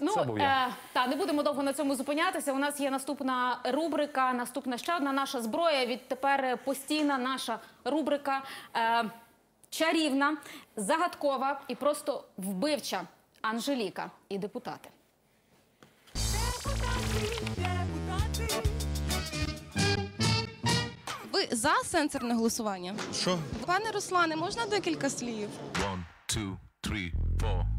Ну, Це був я. Е, та не будемо довго на цьому зупинятися. У нас є наступна рубрика, наступна ще одна наша зброя. Відтепер постійна наша рубрика е, чарівна, загадкова і просто вбивча. Анжеліка і депутати. Ви за сенсорне голосування? Що? Пане Руслане, можна декілька слів? One, two, three, four.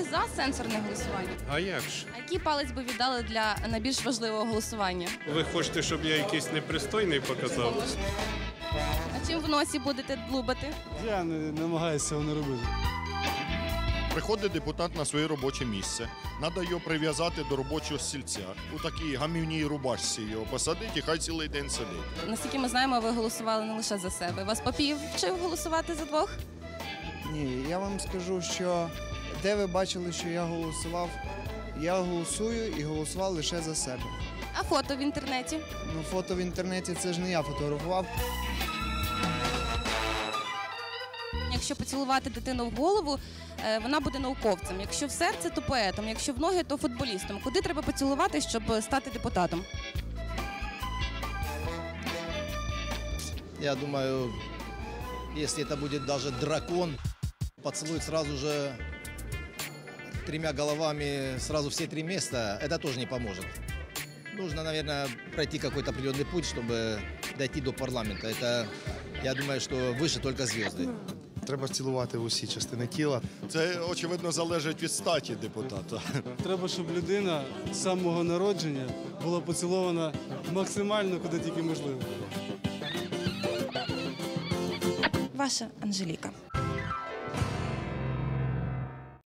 Ви за сенсорне голосування? А як ж? А який палець би віддали для найбільш важливого голосування? Ви хочете, щоб я якийсь непристойний показав? А чим в носі будете длубати? Я не намагаюся цього не робити. Приходить депутат на своє робоче місце. Надо його прив'язати до робочого стільця. У такій гамівній рубашці його посадити і хай цілий день сидить. Наскільки ми знаємо, ви голосували не лише за себе. Вас попів вчив голосувати за двох? Ні, я вам скажу, що де ви бачили, що я голосував, я голосую і голосував лише за себе. А фото в інтернеті? Ну, фото в інтернеті це ж не я фотографував. Якщо поцілувати дитину в голову, е, вона буде науковцем. Якщо в серце, то поетом. Якщо в ноги, то футболістом. Куди треба поцілувати, щоб стати депутатом? Я думаю, если это будет даже дракон, поцелует сразу же тремя головами сразу все три места, это тоже не поможет. Нужно, наверное, пройти какой-то определенный путь, чтобы дойти до парламента. Это, я думаю, что выше только звезды. Треба цілувати в усі частини тіла. Це, очевидно, залежить від статі депутата. Треба, щоб людина з самого народження була поцілована максимально, куди тільки можливо. Ваша Анжеліка.